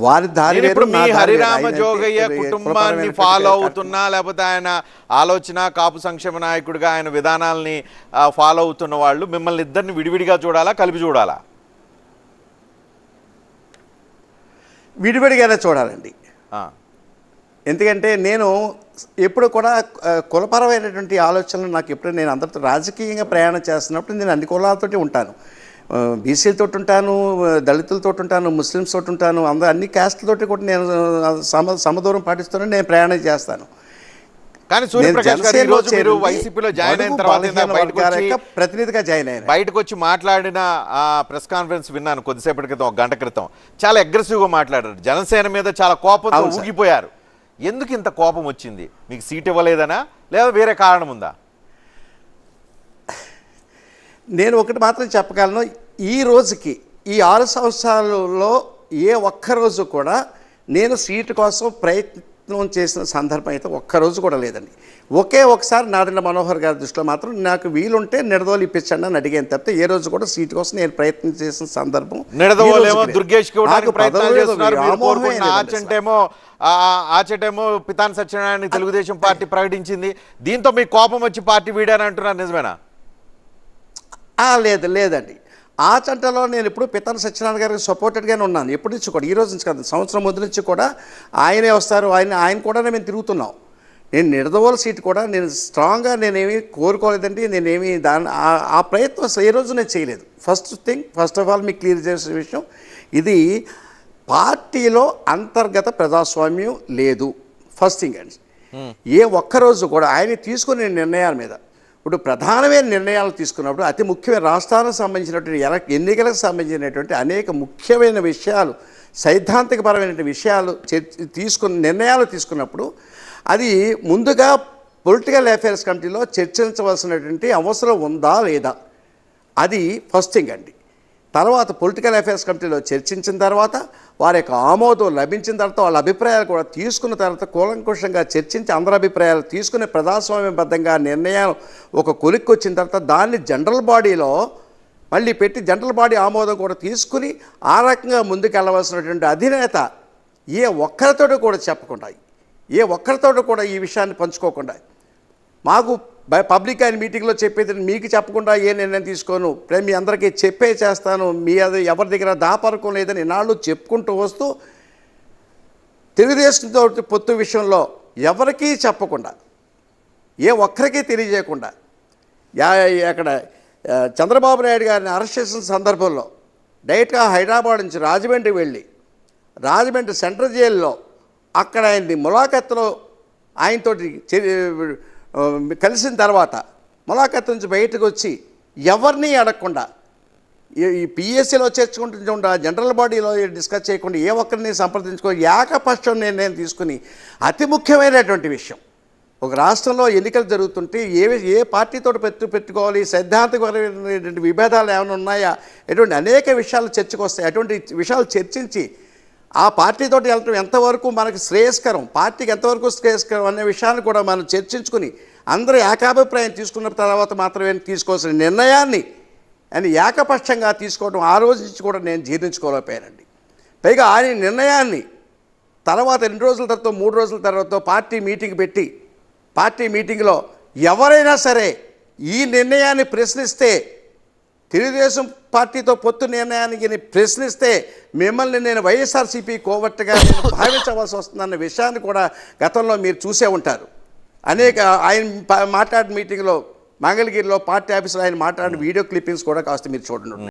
వారి దారి ఇప్పుడు మీ. హరిరామ జోగయ్య కుటుంబాన్ని ఫాలో. అవుతున్నా లేకపోతే ఆయన ఆలోచన కాపు సంక్షేమ నాయకుడిగా ఆయన విధానాల్ని ఫాలో అవుతున్న వాళ్ళు మిమ్మల్ని ఇద్దరిని విడివిడిగా చూడాలా కలిపి చూడాలా విడివిడిగానే చూడాలండి ఎందుకంటే నేను ఎప్పుడు కూడా కులపరమైనటువంటి ఆలోచనలు నాకు ఎప్పుడు నేను అందరితో రాజకీయంగా ప్రయాణం చేస్తున్నప్పుడు నేను అన్ని కులాలతోటి ఉంటాను బీసీలతో ఉంటాను దళితులతో ఉంటాను ముస్లిమ్స్ తోటి ఉంటాను అందరూ అన్ని క్యాస్ట్లతోటి కూడా నేను సమ సమదూరం పాటిస్తూనే నేను ప్రయాణం చేస్తాను. కానీ నేను సూర్యప్రకాష్ గారు ఈ జనసేనలో రోజు మీరు చేరింది వైసీపీలో జాయిన్ అయిన తర్వాత బయటకు వచ్చి ప్రతినిధిగా జాయిన్ అయ్యాను బయటకు వచ్చి మాట్లాడిన ఆ ప్రెస్ కాన్ఫరెన్స్ విన్నాను కొద్దిసేపటి క్రితం ఒక గంట క్రితం. చాలా అగ్రెసివ్గా మాట్లాడారు. జనసేన మీద చాలా కోపంతో. ఊగిపోయారు. ఎందుకు ఇంత కోపం వచ్చింది? మీకు సీట్ ఇవ్వలేదనా? లేదా వేరే కారణం ఉందా? నేను ఒకటి మాత్రం చెప్పగలను. ఈ రోజుకి ఈ ఆరు సంవత్సరాలలో ఏ ఒక్క రోజు కూడా నేను సీటు కోసం ప్రయత్నం చేసిన సందర్భం అయితే ఒక్క రోజు కూడా లేదండి. ఒకే ఒకసారి నాదెండ్ల మనోహర్ గారి దృష్టిలో మాత్రం నాకు వీలుంటే నిడదోలు ఇప్పించండి అని అడిగాను తప్పితే ఏ రోజు కూడా సీటు కోసం నేను ప్రయత్నం చేసిన సందర్భం. ఆచంటేమో ఆచటేమో పితాన్ సత్యనారాయణ తెలుగుదేశం పార్టీ ప్రకటించింది. దీంతో మీకు కోపం వచ్చి పార్టీ వీడాని అంటున్నారు నిజమేనా? లేదు లేదండి. ఆ చట్టంలో నేను ఎప్పుడు పితాన సత్యనారాయణ గారికి సపోర్టెడ్గానే ఉన్నాను. ఎప్పటి నుంచి కూడా ఈ రోజు నుంచి కాదు సంవత్సరం ముందు నుంచి కూడా ఆయనే వస్తారు ఆయన ఆయన కూడా మేము తిరుగుతున్నాం. నేను నిడదవోల సీట్ కూడా నేను స్ట్రాంగ్గా నేనేమి కోరుకోలేదండి నేనేమి దాని ఆ- ప్రయత్నం ఏ రోజు నేను చేయలేదు. First thing first of all మీకు క్లియర్ చేసిన విషయం ఇది పార్టీలో అంతర్గత ప్రజాస్వామ్యం లేదు. ఫస్ట్ థింగ్ అండి. ఏ ఒక్కరోజు కూడా ఆయన తీసుకునే నిర్ణయాల మీద ఇప్పుడు ప్రధానమైన నిర్ణయాలు తీసుకున్నప్పుడు అతి ముఖ్యమైన రాష్ట్రానికి సంబంధించినటువంటి ఎల ఎన్నికలకు సంబంధించినటువంటి అనేక ముఖ్యమైన విషయాలు సైద్ధాంతికపరమైన విషయాలు తీసుకున్న నిర్ణయాలు తీసుకున్నప్పుడు అది ముందుగా పొలిటికల్ అఫైర్స్ కమిటీలో చర్చించవలసినటువంటి అవసరం ఉందా లేదా? అది ఫస్ట్ థింగ్ అండి. తర్వాత పొలిటికల్ అఫైర్స్ కమిటీలో చర్చించిన తర్వాత వారి యొక్క ఆమోదం లభించిన తర్వాత వాళ్ళ అభిప్రాయాలు కూడా తీసుకున్న తర్వాత కూలంకుషంగా చర్చించి అందరి అభిప్రాయాలు తీసుకునే ప్రజాస్వామ్యబద్ధంగా నిర్ణయాలు ఒక కొలిక్కి వచ్చిన తర్వాత దాన్ని జనరల్ బాడీలో మళ్ళీ పెట్టి జనరల్ బాడీ ఆమోదం కూడా తీసుకుని ఆ రకంగా ముందుకెళ్ళవలసినటువంటి అధినేత ఏ ఒక్కరితోటి కూడా చెప్పకుండా ఏ ఒక్కరితోటి కూడా ఈ విషయాన్ని పంచుకోకుండా మాకు పబ్లిక్ ఆయన మీటింగ్లో చెప్పేది మీకు చెప్పకుండా ఏ నిర్ణయం తీసుకోను. ప్రేమ మీ అందరికీ చెప్పే చేస్తాను. మీ అది ఎవరి దగ్గర దాపరకం లేదని ఇన్నాళ్ళు చెప్పుకుంటూ వస్తూ తెలుగుదేశంతో పొత్తు విషయంలో ఎవరికీ చెప్పకుండా ఏ ఒక్కరికి తెలియజేయకుండా అక్కడ చంద్రబాబు నాయుడు గారిని అరెస్ట్ చేసిన సందర్భంలో డైరెక్ట్గా హైదరాబాద్ నుంచి రాజమండ్రి వెళ్ళి రాజమండ్రి సెంట్రల్ జైల్లో అక్కడ ఆయన్ని ములాఖత్తులో ఆయనతోటి కలిసిన తర్వాత ములాఖత్తు నుంచి బయటకు వచ్చి ఎవరిని అడగకుండా ఈ- ఈ పిఎస్సీలో చేర్చుకుంటుండగా జనరల్ బాడీలో డిస్కస్ చేయకుండా ఏ ఒక్కరిని సంప్రదించుకో ఏకపక్షం నిర్ణయం తీసుకుని అతి ముఖ్యమైనటువంటి విషయం. ఒక రాష్ట్రంలో ఎన్నికలు జరుగుతుంటే ఏ ఏ పార్టీతో పెట్టు పెట్టుకోవాలి సైద్ధాంతికమైనటువంటి విభేదాలు ఏమైనా ఉన్నాయా? ఎటువంటి అనేక విషయాలు చర్చకు వస్తాయి అటువంటి విషయాలు చర్చించి ఆ పార్టీతో వెళ్ళటం ఎంతవరకు మనకు శ్రేయస్కరం పార్టీకి ఎంతవరకు శ్రేయస్కరం అనే విషయాన్ని కూడా మనం చర్చించుకుని అందరూ ఏకాభిప్రాయం తీసుకున్న తర్వాత మాత్రమే తీసుకోవాల్సిన నిర్ణయాన్ని అని ఏకపక్షంగా తీసుకోవడం ఆ రోజు నుంచి కూడా నేను జీర్ణించుకోలేకపోయానండి. పైగా ఆయన నిర్ణయాన్ని తర్వాత రెండు రోజుల తర్వాత మూడు రోజుల తర్వాత పార్టీ మీటింగ్ పెట్టి పార్టీ మీటింగ్లో ఎవరైనా సరే ఈ నిర్ణయాన్ని ప్రశ్నిస్తే తెలుగుదేశం పార్టీతో పొత్తు నిర్ణయానికి ప్రశ్నిస్తే మిమ్మల్ని నేను వైఎస్ఆర్సీపీ కోవట్టుగా నేను భావించవలసి వస్తుందన్న విషయాన్ని కూడా గతంలో మీరు చూసే ఉంటారు. అనేక ఆయన మాట్లాడిన మీటింగ్లో మంగళగిరిలో పార్టీ ఆఫీసులో ఆయన మాట్లాడిన వీడియో క్లిప్పింగ్స్ కూడా కాస్త మీరు చూడండి.